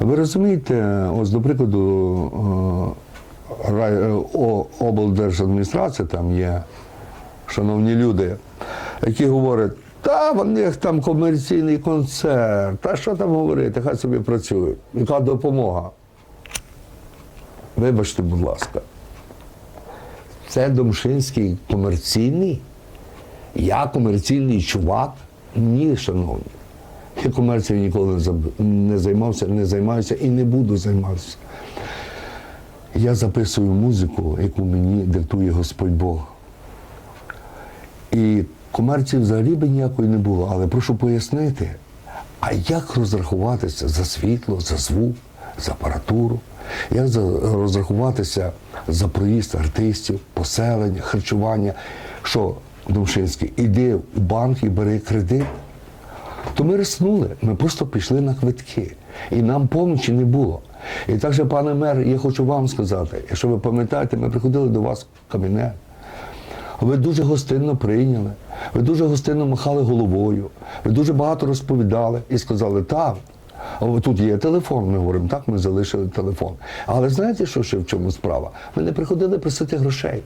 Ви розумієте, ось до прикладу, е, е, облдержадміністрація там є шановні люди, які говорять, та в них там комерційний концерт, та що там говорити, хай собі працюють. Яка допомога? Вибачте, будь ласка. Це Домшинський комерційний? Я комерційний чувак? Ні, шановні. Я комерцією ніколи не займався, не займаюся і не буду займатися. Я записую музику, яку мені диктує Господь Бог. І комерції взагалі би ніякої не було, але прошу пояснити, а як розрахуватися за світло, за звук, за апаратуру, як розрахуватися за проїзд артистів, поселення, харчування, що Домшинський, іди в банк і бери кредит. То ми риснули, ми просто пішли на квитки. І нам помочі не було. І так же, пане мер, я хочу вам сказати, якщо ви пам'ятаєте, ми приходили до вас в кабінет. Ви дуже гостинно прийняли, ви дуже гостинно махали головою, ви дуже багато розповідали і сказали, так, тут є телефон. Ми говоримо, так, ми залишили телефон. Але знаєте, що ще в чому справа? Ви не приходили просити грошей.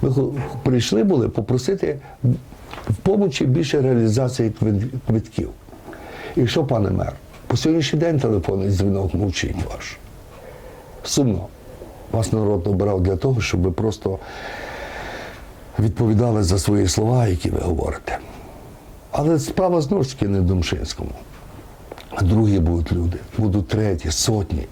Хо- прийшли були попросити в помочі більше реалізації квитків. І що, пане мер, по сьогоднішній день телефонний дзвінок мовчить ваш. Сумно. Вас народ обирав для того, щоб ви просто відповідали за свої слова, які ви говорите. Але справа знову ж таки не в. А другі будуть люди, будуть треті, сотні.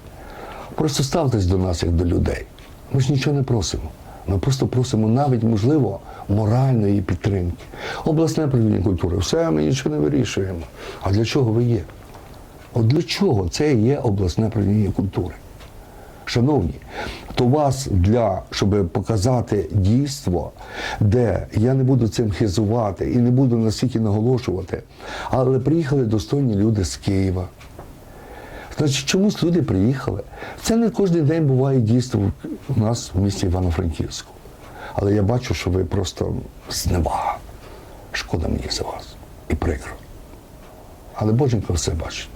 Просто ставтесь до нас як до людей. Ми ж нічого не просимо. Ми просто просимо навіть, можливо, моральної підтримки. Обласне правління культури, все, ми нічого не вирішуємо. А для чого ви є? От для чого це є обласне правління культури? Шановні, то вас для, щоб показати дійство, де я не буду цим хизувати і не буду настільки наголошувати, але приїхали достойні люди з Києва. Значить, чомусь люди приїхали. Це не кожен день буває дійство у нас в місті Івано-Франківську. Але я бачу, що ви просто зневага. Шкода мені за вас. І прикро. Але Боженько все бачить.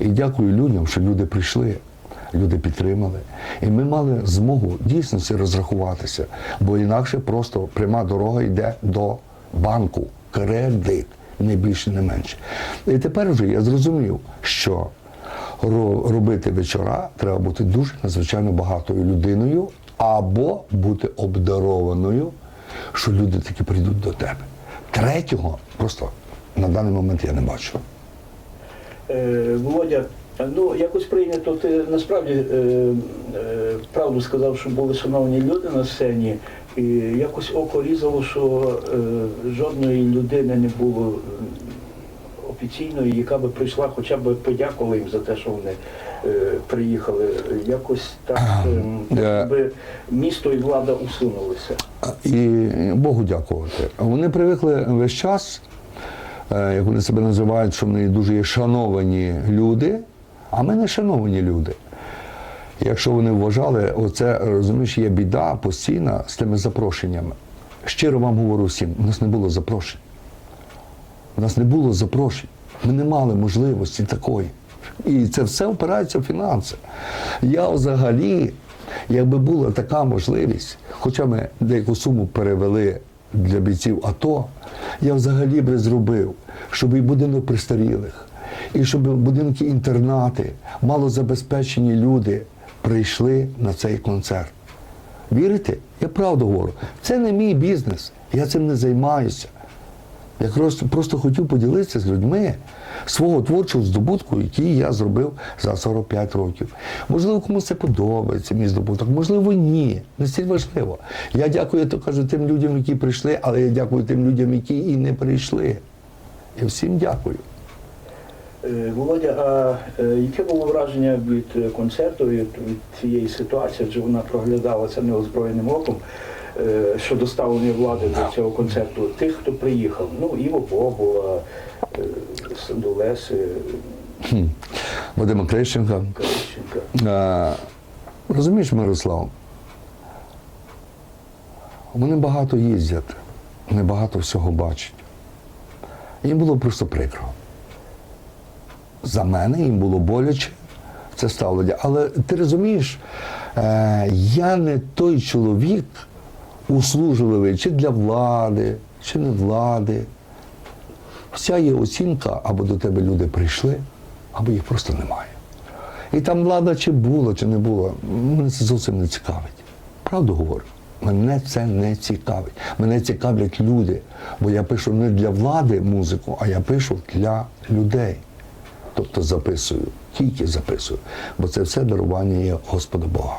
І дякую людям, що люди прийшли, люди підтримали. І ми мали змогу дійсно розрахуватися, бо інакше просто пряма дорога йде до банку. Кредит, не більше, не менше. І тепер вже я зрозумів, що робити вечора треба бути дуже надзвичайно багатою людиною або бути обдарованою, що люди таки прийдуть до тебе. Третього просто на даний момент я не бачу. Е, Володя, ну якось прийнято, ти насправді е, е, правду сказав, що були шановні люди на сцені, і якось око різало, що е, жодної людини не було офіційної, яка би прийшла, хоча б подякувала їм за те, що вони е, приїхали. Якось так, е, Е. би місто і влада усунулися. І Богу дякувати. Вони привикли весь час, е, як вони себе називають, що вони дуже є шановані люди, а ми не шановані люди. Якщо вони вважали, оце розумієш, є біда постійна з тими запрошеннями. Щиро вам говорю всім, у нас не було запрошень. У нас не було запрошень. Ми не мали можливості такої. І це все опирається в фінанси. Я взагалі, якби була така можливість, хоча ми деяку суму перевели для бійців АТО, я взагалі би зробив, щоб і будинок престарілих, і щоб будинки інтернати, малозабезпечені люди прийшли на цей концерт. Вірите? Я правду говорю. Це не мій бізнес. Я цим не займаюся. Я просто, хотів поділитися з людьми свого творчого здобутку, який я зробив за 45 років. Можливо, комусь це подобається, мій здобуток, можливо, ні. Не стільки важливо. Я дякую, то кажу, тим людям, які прийшли, але я дякую тим людям, які і не прийшли. Я всім дякую. Е, Володя, а е, яке було враження від е, концерту, від, цієї ситуації, адже вона проглядалася неозброєним оком щодо ставлення влади до цього концерту тих, хто приїхав? Ну, Іво Бобула, е, Сандулеси. Вадима Крещенка. Калищенка. Е, розумієш, Мирослав, вони багато їздять, вони багато всього бачать. Їм було просто прикро. За мене їм було боляче це ставлення. Але ти розумієш, е, я не той чоловік услужливий чи для влади, чи не влади. Вся є оцінка, або до тебе люди прийшли, або їх просто немає. І там влада чи була, чи не була, мене це зовсім не цікавить. Правду говорю. Мене це не цікавить. Мене цікавлять люди. Бо я пишу не для влади музику, а я пишу для людей. Тобто записую, тільки записую. Бо це все дарування є Господа Бога.